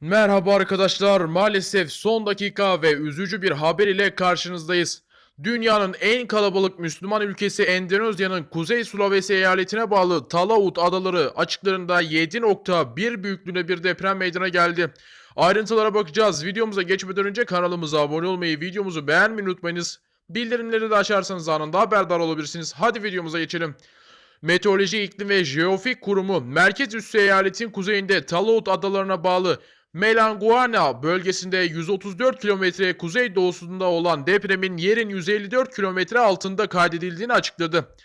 Merhaba arkadaşlar. Maalesef son dakika ve üzücü bir haber ile karşınızdayız. Dünyanın en kalabalık Müslüman ülkesi Endonezya'nın Kuzey Sulawesi eyaletine bağlı Talaut adaları açıklarında 7.1 büyüklüğünde bir deprem meydana geldi. Ayrıntılara bakacağız. Videomuza geçmeden önce kanalımıza abone olmayı, videomuzu beğenmeyi unutmayınız. Bildirimleri de açarsanız anında haberdar olabilirsiniz. Hadi videomuza geçelim. Meteoroloji, İklim ve Jeofik Kurumu merkez üssü eyaletin kuzeyinde Talaut adalarına bağlı Melanguana bölgesinde 134 kilometre kuzey doğusunda olan depremin yerin 154 kilometre altında kaydedildiğini açıkladı.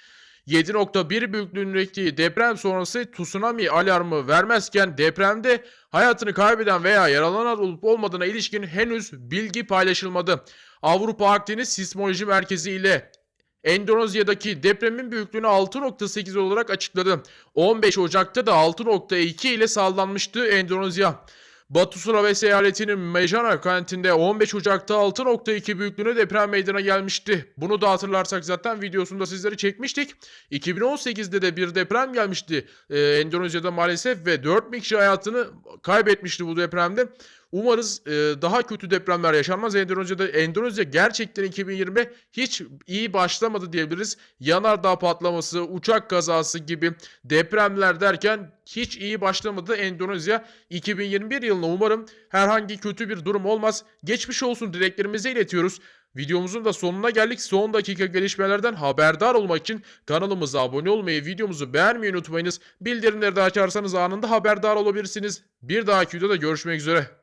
7.1 büyüklüğündeki deprem sonrası tsunami alarmı vermezken depremde hayatını kaybeden veya yaralanan olup olmadığına ilişkin henüz bilgi paylaşılmadı. Avrupa Akdeniz Sismoloji Merkezi ile Endonezya'daki depremin büyüklüğünü 6.8 olarak açıkladı. 15 Ocak'ta da 6.2 ile sallanmıştı Endonezya. Batı Sulawesi eyaletinin Mejana kentinde 15 Ocak'ta 6.2 büyüklüğünde deprem meydana gelmişti. Bunu da hatırlarsak zaten videosunda sizlere çekmiştik. 2018'de de bir deprem gelmişti e, Endonezya'da maalesef ve 4 bin kişi hayatını kaybetmişti bu depremde. Umarız e, daha kötü depremler yaşanmaz. Endonezya'da Endonezya gerçekten 2020 hiç iyi başlamadı diyebiliriz. Yanardağ patlaması, uçak kazası gibi depremler derken hiç iyi başlamadı Endonezya. 2021 yılına umarım herhangi kötü bir durum olmaz. Geçmiş olsun dileklerimizi iletiyoruz. Videomuzun da sonuna geldik. Son dakika gelişmelerden haberdar olmak için kanalımıza abone olmayı, videomuzu beğenmeyi unutmayınız. Bildirimleri de açarsanız anında haberdar olabilirsiniz. Bir dahaki videoda görüşmek üzere.